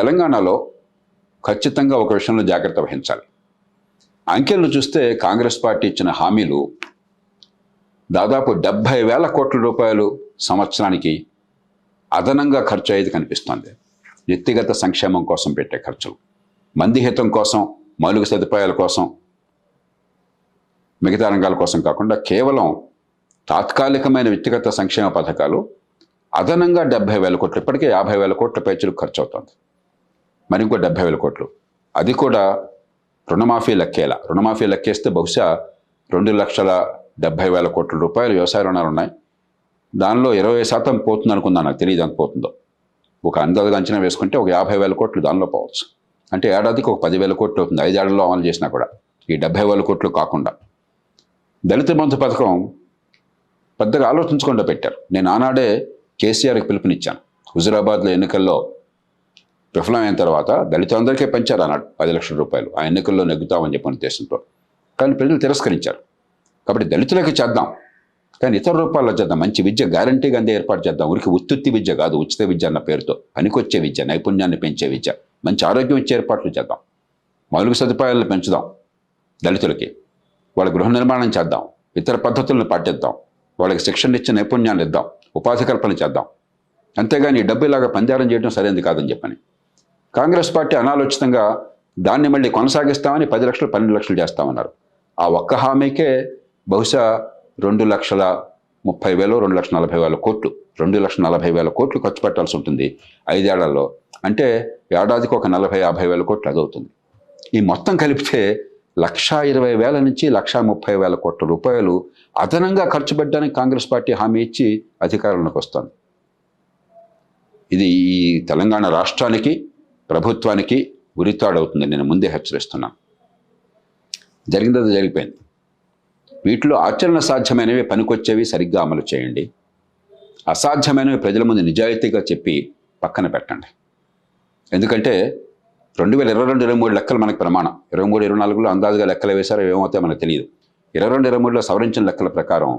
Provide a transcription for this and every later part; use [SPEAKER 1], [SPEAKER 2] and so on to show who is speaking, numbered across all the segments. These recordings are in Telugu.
[SPEAKER 1] తెలంగాణలో ఖచ్చితంగా ఒక విషయంలో జాగ్రత్త వహించాలి. అంకెలను చూస్తే కాంగ్రెస్ పార్టీ ఇచ్చిన హామీలు దాదాపు డెబ్భై వేల కోట్ల రూపాయలు సంవత్సరానికి అదనంగా ఖర్చు అయ్యేది కనిపిస్తోంది. వ్యక్తిగత సంక్షేమం కోసం పెట్టే ఖర్చులు మంది హితం కోసం మౌలిక సదుపాయాల కోసం మిగతా రంగాల కోసం కాకుండా కేవలం తాత్కాలికమైన వ్యక్తిగత సంక్షేమ పథకాలు అదనంగా డెబ్బై వేల కోట్లు ఇప్పటికే యాభై వేల కోట్ల పైచులకు ఖర్చు అవుతుంది. మరి ఇంకో డెబ్బై వేల కోట్లు. అది కూడా రుణమాఫీ లెక్కేలా. రుణమాఫీ లెక్కేస్తే బహుశా రెండు లక్షల డెబ్బై వేల కోట్ల రూపాయలు వ్యవసాయ రుణాలు ఉన్నాయి. దానిలో ఇరవై శాతం పోతుంది అనుకుందా నాకు తెలియదు ఎంత పోతుందో. ఒక అందాజుగా అంచనా వేసుకుంటే ఒక యాభై వేల కోట్లు దానిలో పోవచ్చు. అంటే ఏడాదికి ఒక పదివేల కోట్లు అవుతుంది. ఐదేళ్ళలో అమలు చేసినా కూడా. ఈ డెబ్బై వేల కోట్లు కాకుండా. దళిత బంధు పథకం పెద్దగా ఆలోచించకుండా పెట్టారు. నేను ఆనాడే కేసీఆర్కి పిలుపునిచ్చాను. హుజురాబాద్లో ఎన్నికల్లో విఫలమైన తర్వాత దళితులందరికీ పెంచారు అన్నాడు. పది లక్షల రూపాయలు. ఆ ఎన్నికల్లో నెగ్గుతామని చెప్పిన ఉద్దేశంతో. కానీ ప్రజలు తిరస్కరించారు. కాబట్టి దళితులకి చేద్దాం. కానీ ఇతర రూపాల్లో చేద్దాం. మంచి విద్య గ్యారంటీగా అందే ఏర్పాటు చేద్దాం. ఊరికి ఉత్తుత్తి విద్య కాదు ఉచిత విద్య అన్న పేరుతో. పనికొచ్చే విద్య నైపుణ్యాన్ని పెంచే విద్య. మంచి ఆరోగ్యం ఇచ్చే ఏర్పాట్లు చేద్దాం. మౌలిక సదుపాయాలను పెంచుదాం దళితులకి. వాళ్ళ గృహ నిర్మాణం చేద్దాం. ఇతర పద్ధతులను పాటిద్దాం. వాళ్ళకి శిక్షణ ఇచ్చే నైపుణ్యాలు ఇద్దాం. ఉపాధి కల్పన చేద్దాం. అంతేగాని డబ్బు ఇలాగా పందారం చేయడం సరైనది కాదని చెప్పని. కాంగ్రెస్ పార్టీ అనాలోచితంగా దాన్ని మళ్ళీ కొనసాగిస్తామని పది లక్షలు పన్నెండు లక్షలు చేస్తామన్నారు. ఆ ఒక్క హామీకే బహుశా రెండు లక్షల ముప్పై వేలు రెండు లక్షల నలభై వేల కోట్లు రెండు లక్షల నలభై వేల కోట్లు ఖర్చు పెట్టాల్సి ఉంటుంది ఐదేళ్ళలో. అంటే ఏడాదికి ఒక నలభై యాభై వేల కోట్లు అదవుతుంది. ఈ మొత్తం కలిపితే లక్షా ఇరవై వేల నుంచి లక్షా ముప్పై వేల కోట్ల రూపాయలు అదనంగా ఖర్చు పెట్టడానికి కాంగ్రెస్ పార్టీ హామీ ఇచ్చి అధికారంలోకి వస్తుంది. ఇది ఈ తెలంగాణ రాష్ట్రానికి ప్రభుత్వానికి ఉరితాడవుతుంది నేను ముందే హెచ్చరిస్తున్నాను జరిగింది జరిగిపోయింది. వీటిలో ఆచరణ సాధ్యమైనవి పనికొచ్చేవి సరిగ్గా అమలు చేయండి. అసాధ్యమైనవి ప్రజల ముందు నిజాయితీగా చెప్పి పక్కన పెట్టండి. ఎందుకంటే రెండు వేల ఇరవై రెండు ఇరవై మూడు లెక్కలు మనకు ప్రమాణం. ఇరవై మూడు ఇరవై నాలుగులో అందాజుగా లెక్కలు వేశారో ఏమవుతాయో మనకు తెలియదు. ఇరవై రెండు ఇరవై మూడులో సవరించిన లెక్కల ప్రకారం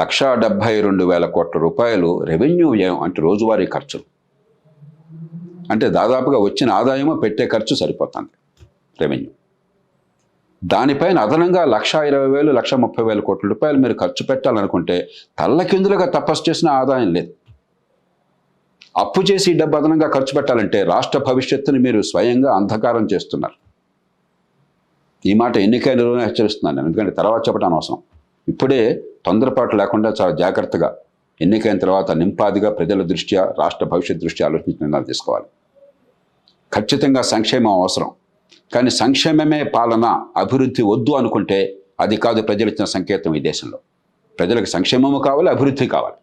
[SPEAKER 1] లక్షా డెబ్భై రెండు వేల కోట్ల రూపాయలు రెవెన్యూ వ్యయం అంటే రోజువారీ ఖర్చులు. అంటే దాదాపుగా వచ్చిన ఆదాయము పెట్టే ఖర్చు సరిపోతుంది. రెవెన్యూ దానిపైన అదనంగా లక్ష ఇరవై వేలు లక్ష ముప్పై వేల కోట్ల రూపాయలు మీరు ఖర్చు పెట్టాలనుకుంటే తల్లకిందులుగా తపస్సు చేసిన ఆదాయం లేదు. అప్పు చేసి డబ్బు అదనంగా ఖర్చు పెట్టాలంటే రాష్ట్ర భవిష్యత్తుని మీరు స్వయంగా అంధకారం చేస్తున్నారు. ఈ మాట ఎన్నికైన హెచ్చరిస్తున్నాను ఎందుకంటే తర్వాత చెప్పడం అవసరం ఇప్పుడే తొందరపాటు లేకుండా చాలా జాగ్రత్తగా ఎన్నికైన తర్వాత నింపాదిగా ప్రజల దృష్ట్యా రాష్ట్ర భవిష్యత్ దృష్ట్యా ఆలోచించి నిర్ణయాలు తీసుకోవాలి. ఖచ్చితంగా సంక్షేమం అవసరం. కానీ సంక్షేమమే పాలన అభివృద్ధి వద్దు అనుకుంటే అది కాదు ప్రజలు ఇచ్చిన సంకేతం ఈ దేశంలో. ప్రజలకు సంక్షేమము కావాలి అభివృద్ధి కావాలి.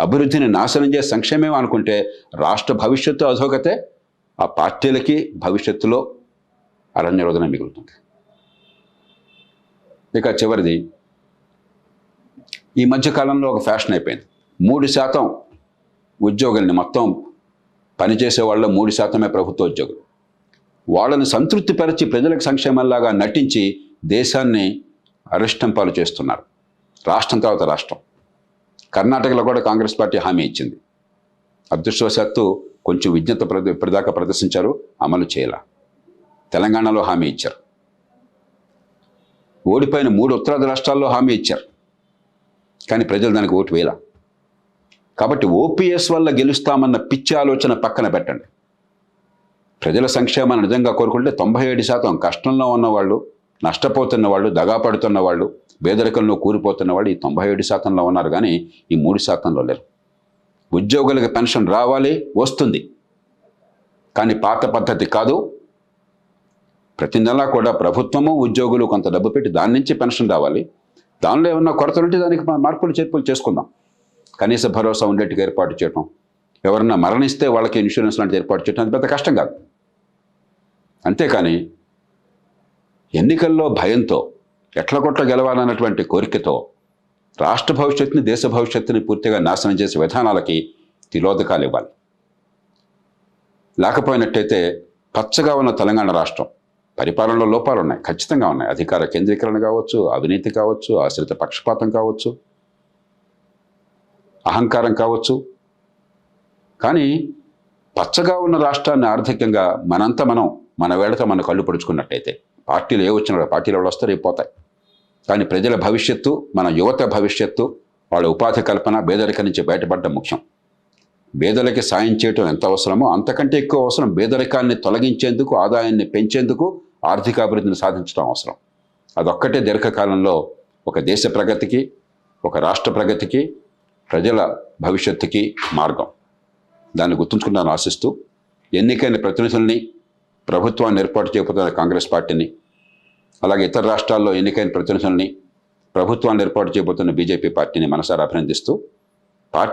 [SPEAKER 1] అభివృద్ధిని నాశనం చేసే సంక్షేమం అనుకుంటే రాష్ట్ర భవిష్యత్తు అధోగతే ఆ పార్టీలకి భవిష్యత్తులో అరణ్యరోధన మిగులుతుంది. ఇక చివరిది ఈ మధ్యకాలంలో ఒక ఫ్యాషన్ అయిపోయింది. మూడు శాతం ఉద్యోగుల్ని మొత్తం పనిచేసే వాళ్ళ మూడు శాతమే ప్రభుత్వ ఉద్యోగులు. వాళ్ళని సంతృప్తిపరిచి ప్రజలకు సంక్షేమంలాగా నటించి దేశాన్ని అరిష్టం పాలు చేస్తున్నారు. రాష్ట్రం తర్వాత రాష్ట్రం. కర్ణాటకలో కూడా కాంగ్రెస్ పార్టీ హామీ ఇచ్చింది. అదృష్టవశాత్తు కొంచెం విజ్ఞత ప్రద ఇప్పటిదాకా ప్రదర్శించారు అమలు చేయాల. తెలంగాణలో హామీ ఇచ్చారు. ఓడిపోయిన మూడు ఉత్తరాది రాష్ట్రాల్లో హామీ ఇచ్చారు. కానీ ప్రజలు దానికి ఓటు వేయాల. కాబట్టి ఓపీఎస్ వల్ల గెలుస్తామన్న పిచ్చి ఆలోచన పక్కన పెట్టండి. ప్రజల సంక్షేమాన్ని నిజంగా కోరుకుంటే తొంభై ఏడు శాతం కష్టంలో ఉన్నవాళ్ళు నష్టపోతున్న వాళ్ళు దగాపడుతున్న వాళ్ళు పేదరికంలో కూలిపోతున్న వాళ్ళు ఈ తొంభై ఏడు శాతంలో ఉన్నారు కానీ ఈ మూడు శాతంలో లేరు. ఉద్యోగులకు పెన్షన్ రావాలి వస్తుంది. కానీ పాత పద్ధతి కాదు. ప్రతి నెలా కూడా ప్రభుత్వము ఉద్యోగులు కొంత డబ్బు పెట్టి దాని నుంచి పెన్షన్ రావాలి. దానిలో ఏమన్నా కొరతలుంటే దానికి మార్పులు చేర్పులు చేసుకుందాం. కనీస భరోసా ఉండేట్టుగా ఏర్పాటు చేయటం. ఎవరన్నా మరణిస్తే వాళ్ళకి ఇన్సూరెన్స్ లాంటిది ఏర్పాటు చేయడం అది పెద్ద కష్టం కాదు. అంతేకాని ఎన్నికల్లో భయంతో ఎట్ల కొట్ల గెలవాలన్నటువంటి కోరికతో రాష్ట్ర భవిష్యత్తుని దేశ భవిష్యత్తుని పూర్తిగా నాశనం చేసే విధానాలకి తిలోదకాలు ఇవ్వాలి. లేకపోయినట్టయితే పచ్చగా ఉన్న తెలంగాణ రాష్ట్రం పరిపాలనలో లోపాలు ఉన్నాయి ఖచ్చితంగా ఉన్నాయి. అధికార కేంద్రీకరణ కావచ్చు అవినీతి కావచ్చు ఆశ్రిత పక్షపాతం కావచ్చు. అహంకారం కావచ్చు. కానీ పచ్చగా ఉన్న రాష్ట్రాన్ని ఆర్థికంగా మనంతా మనం మన వేళతో మన కళ్ళు పొడుచుకున్నట్టయితే పార్టీలు ఏ వచ్చినా పార్టీలు వాళ్ళు వస్తారు పోతాయి. కానీ ప్రజల భవిష్యత్తు మన యువత భవిష్యత్తు వాళ్ళ ఉపాధి కల్పన పేదరికం నుంచి బయటపడడం ముఖ్యం. పేదలకి సాయం చేయటం ఎంత అవసరమో అంతకంటే ఎక్కువ అవసరం పేదరికాన్ని తొలగించేందుకు ఆదాయాన్ని పెంచేందుకు ఆర్థిక అభివృద్ధిని సాధించడం అవసరం. అదొక్కటే దీర్ఘకాలంలో ఒక దేశ ప్రగతికి ఒక రాష్ట్ర ప్రగతికి ప్రజల భవిష్యత్తుకి మార్గం. దాన్ని గుర్తుంచుకుంటాను ఆశిస్తూ ఎన్నికైన ప్రతినిధుల్ని ప్రభుత్వాన్ని ఏర్పాటు చేయబోతున్న కాంగ్రెస్ పార్టీని అలాగే ఇతర రాష్ట్రాల్లో ఎన్నికైన ప్రతినిధుల్ని ప్రభుత్వాన్ని ఏర్పాటు చేయబోతున్న బీజేపీ పార్టీని మనసారా అభినందిస్తూ పార్టీ